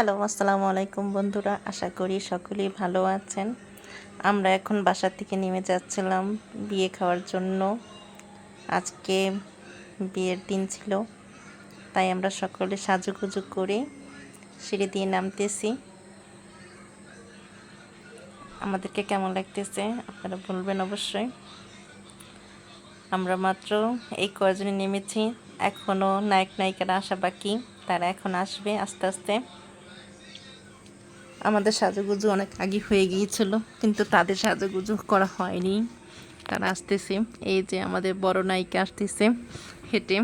Hello আসসালামু আলাইকুম বন্ধুরা। আশা করি সকলেই ভালো আছেন। আমরা এখন বাসা থেকে নেমে যাচ্ছিলাম বিয়ে খাওয়ার জন্য। আজকে বিয়ের দিন ছিল, তাই আমরা সকলে সাজুগুজু করে সিঁড়ি দিয়ে নামতেছি। আমাদেরকে কেমন লাগতেছে আপনারা বলবেন অবশ্যই। আমরা মাত্র এই কয়জনে নেমেছি এখনও নায়ক নায়িকারা আসা বাকি, তারা এখন আসবে আস্তে আস্তে। আমাদের সাজুগুজু অনেক আগে হয়ে গিয়েছিল, কিন্তু তাদের সাজুগুজু করা হয়নি। তারা আসতেছে, এই যে আমাদের বড় নায়িকা আসতেছে, হেঁটে।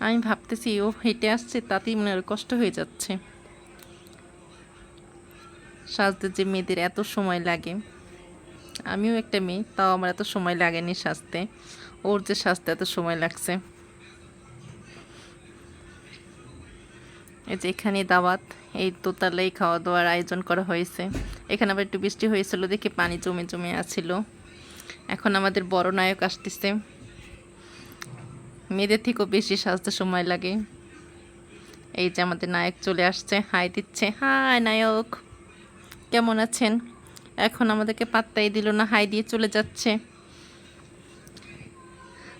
আমি ভাবতেছি, ও হেঁটে আসছে, তাতেই মনে কষ্ট হয়ে যাচ্ছে। সাজতে যে মেয়েদের এত সময় লাগে। আমিও একটা মেয়ে, তাও আমার এত সময় লাগেনি সাজতে। ওর যে সাজতে এত সময় লাগছে। এই যে এখানে দাওয়াত, এই দোতলাই খাওয়া দাওয়ার আয়োজন করা হয়েছে। এখানে আবার একটু বৃষ্টি হয়েছিল দেখে পানি জমে জমে আছিল। এখন আমাদের বড় নায়ক আসতেছে। মেয়েদের থেকেও বেশি সাজতে সময় লাগে। এই যে আমাদের নায়ক চলে আসছে, হাই দিচ্ছে, হাই নায়ক, কেমন আছেন? এখন আমাদেরকে পাত্তাই দিল না, হাই দিয়ে চলে যাচ্ছে।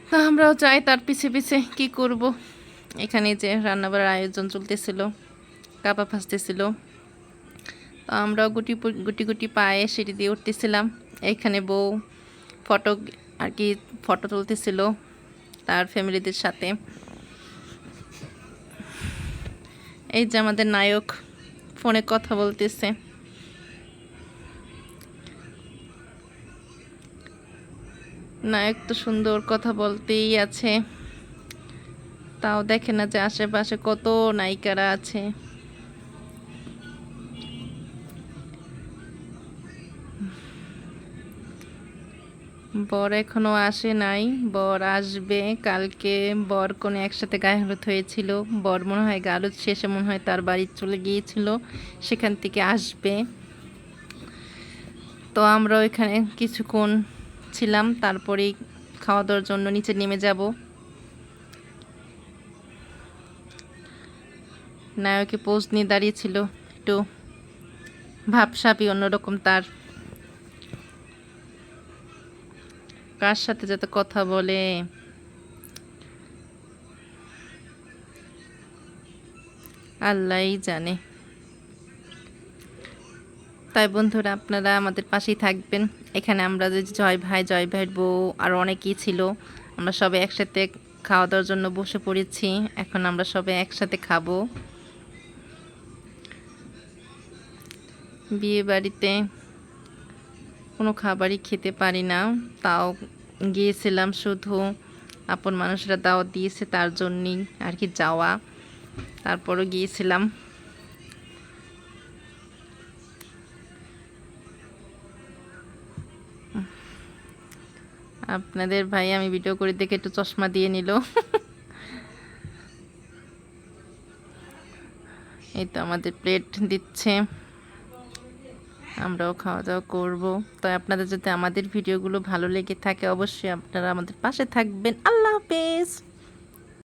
তা আমরাও যাই তার পিছে পিছে, কি করব? এখানে যে রান্নাবার আয়োজন চলতেছিল কাপা ফাঁসতেছিল তো আমরা গুটি গুটি গুটি পায়ে সিঁড়ি দিয়ে উঠতেছিলাম। এখানে বউ ফটো আর কি ফটো তুলতেছিল তার ফ্যামিলিদের সাথে। এই যে আমাদের নায়ক ফোনে কথা বলতেছে। নায়ক তো সুন্দর কথা বলতেই আছে। তাও দেখে না যে আশেপাশে কত নায়িকারা আছে। বর এখনও আসে নাই। বর আসবে কালকে। বর কোনো একসাথে গায়ে হলুদ হয়েছিল। বর মনে হয় গায়ে হলুদ শেষে মনে হয় তার বাড়ি চলে গিয়েছিল। সেখান থেকে আসবে। তো আমরা ওইখানে কিছুক্ষণ ছিলাম। তারপরেই খাওয়া দাওয়ার জন্য নিচে নেমে যাব। নায়কে পোজ নিয়ে দাঁড়িয়েছিল একটু ভাবসাপি অন্যরকম তার। কার সাথে যাতে কথা বলে? আল্লাহই জানে। তাই বন্ধুরা, আপনারা আমাদের পাশেই থাকবেন। এখানে আমরা যে জয় ভাই, জয় ভাইয়ের বউ আর অনেকেই ছিল। আমরা সবাই একসাথে খাওয়া দাওয়ার জন্য বসে পড়েছি। এখন আমরা সবাই একসাথে খাব। বিয়ে বাড়িতে কোনো খাবারই খেতে পারি না। তাও গিয়েছিলাম শুধু। আপন মানুষরা দাওয়াত দিয়েছে তার জন্যই আর কি যাওয়া। তারপরও গিয়েছিলাম। আপনাদের ভাই আমি ভিডিও করে দেখে একটু চশমা দিয়ে নিল। এই তো আমাদের প্লেট দিচ্ছে। আমরাও খাওয়া দাওয়া করব। তো আপনাদের যদি আমাদের ভিডিওগুলো ভালো লেগে থাকে, অবশ্যই আপনারা আমাদের পাশে থাকবেন। আল্লাহ হাফেজ!